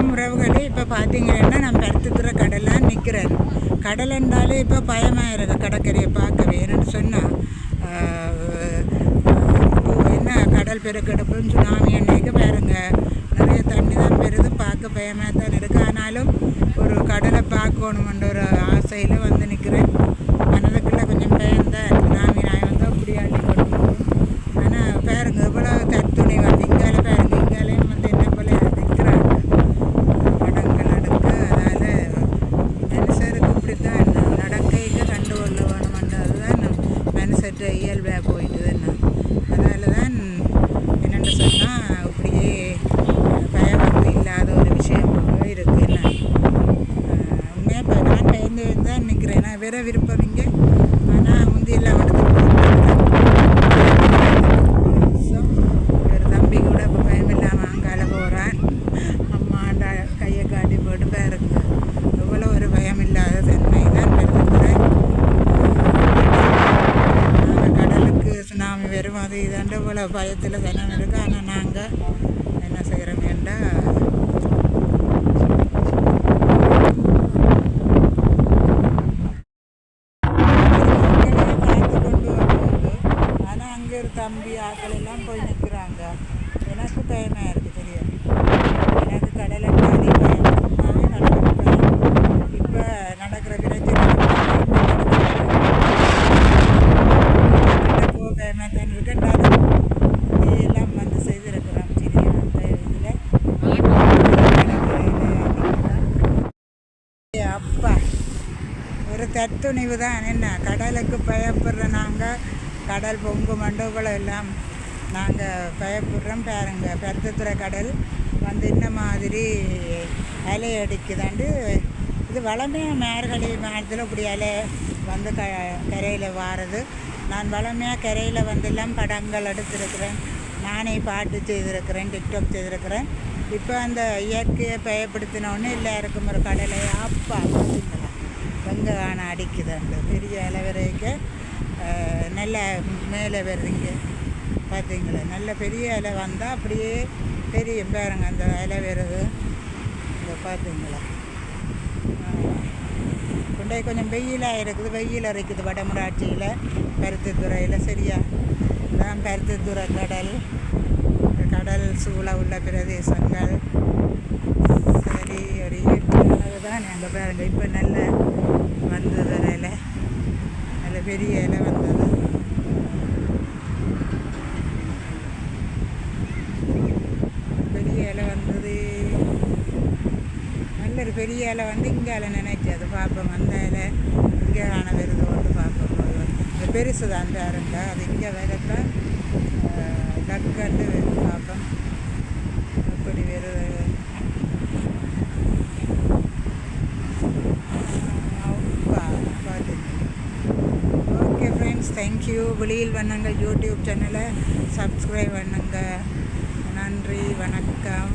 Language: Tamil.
வணக்கம் உறவுகளே இப்போ பார்த்தீங்கன்னா நம்ம பருத்துத்துற கடலாக நிற்கிறேன் கடல் என்றாலே இப்போ பயமாக இருக்கு கடற்கரையை பார்க்கவே. என்னன்னு சொன்னால் என்ன கடல் பெருக்கெடுப்புன்னு சுனாமி அன்னைக்கு பாருங்க. நிறைய தண்ணி தான் பெறுது. பார்க்க பயமாக தான் இருக்குது ஆனாலும் ஒரு கடலை பார்க்கணுமென்ற ஒரு ஆசையில் வந்து நிற்கிறேன் மனதுக்குள்ள கொஞ்சம் பயம்தான் சுனாமி நாய் வந்து அப்படி அள்ளி கொண்டு போகும் ஆனால் பாருங்க இவ்வளோ தத்துணி வந்து இங்கால பாருங்க இங்காலையும் வந்து என்ன போல நிற்கிறாங்க படங்கள் எடுக்க அதால் மனுஷருக்கு இப்படித்தான் நடக்கைக்கு கண்டு கொள்ள வேணுமென்றது தான் மனுஷற்ற இயல்பாக போயிட்டு என்ன அதால் தான் என்னென்னு சொன்னால் இப்படியே பயமற்று இல்லாத ஒரு விஷயம் இருக்குது என்ன உண்மையாக இப்போ நான் பயந்து தான் நிற்கிறேன் நான் வேற விருப்பம் இங்கே ஆனால் முந்தியெல்லாம் ஸோ ஒரு தம்பி கூட இப்போ பயம் இல்லாமல் அங்கால போகிறான் அம்மாண்ட கையை காட்டி போட்டு பாருங்க. எவ்வளோ ஒரு பயம் இல்லாத தன்மை தான் பெருந்துக்கிறேன் நாங்கள் கடலுக்கு சுனாமி வரும் அது இதாண்டு இவ்வளோ பயத்தில் தினம் இருக்குது ஆனால் நாங்கள் என்ன செய்கிறோம் வேண்டாம் ஆனால் அங்கே ஒரு தம்பி ஆட்கள் எல்லாம் போய் நிற்கிறாங்க எனக்கு பயமாக இருக்குது தெரியும். எனக்கு கடலை தாண்டி பயம் சும்மாவே இப்போ நடக்கிற பிரச்சனை போக தான் இருக்குன்றாலும் எல்லாம் வந்து செய்திருக்கிறோம். சிறிய அந்த இதில். அப்பா ஒரு தத்துணிவு தான். என்ன கடலுக்கு பயப்படுற நாங்கள் கடல் பொங்கு மண்டபங்களும் எல்லாம் நாங்கள் பயப்படுறோம் பாருங்க. பெருத்தத்துறை கடல் வந்து இந்த மாதிரி அலை அடிக்குதாண்டு. இது வளமையாக மேர்கழி மாதத்தில் இப்படி அலை வந்து க கரையில் வாரது. நான் வளமையாக கரையில் வந்தெல்லாம் படங்கள் எடுத்திருக்கிறேன். நானே பாட்டு செய்திருக்கிறேன் டிக்டாக் செய்திருக்கிறேன். இப்போ அந்த இயற்கையை பயப்படுத்தினோடனே எல்லாருக்கும் ஒரு கடலை அப்பா பார்த்தீங்களா வெங்க காண அடிக்குது அந்த பெரிய அளவரைக்கு நல்ல மேலே வருதுங்க பார்த்தீங்களா நல்ல பெரிய இலை வந்தால் அப்படியே தெரியும் பாருங்க அந்த இலை வருது. இங்கே பார்த்தீங்களா கொண்டே கொஞ்சம் வெயிலாக இருக்குது. வெயில் அரைக்குது வடமுடாட்சியில் பருத்தித்துறையில் சரியா? தான் பருத்தித்துறை கடல். கடல் சூழ உள்ள பிரதேசங்கள். சரி ஒரு இயற்கையாகதான் நாங்கள் பாருங்கள் இப்போ நல்ல நல்ல பெரிய இலை வந்தது. பெரிய இலை வந்தது. நல்ல ஒரு பெரிய இலை வந்து இங்கே இலை நினைச்சு அது பார்ப்போம் அந்த இலை இங்கே காண வருது வந்து பார்ப்போம் அது வந்து பெருசு தான் பாருங்க அது இங்கே வரத்தான் டக்குன்னு பார்ப்போம் எப்படி வருது? தேங்க்யூ வெளியில் வணங்க யூடியூப் சேனலை சப்ஸ்கிரைப் பண்ணுங்கள் நன்றி. வணக்கம்.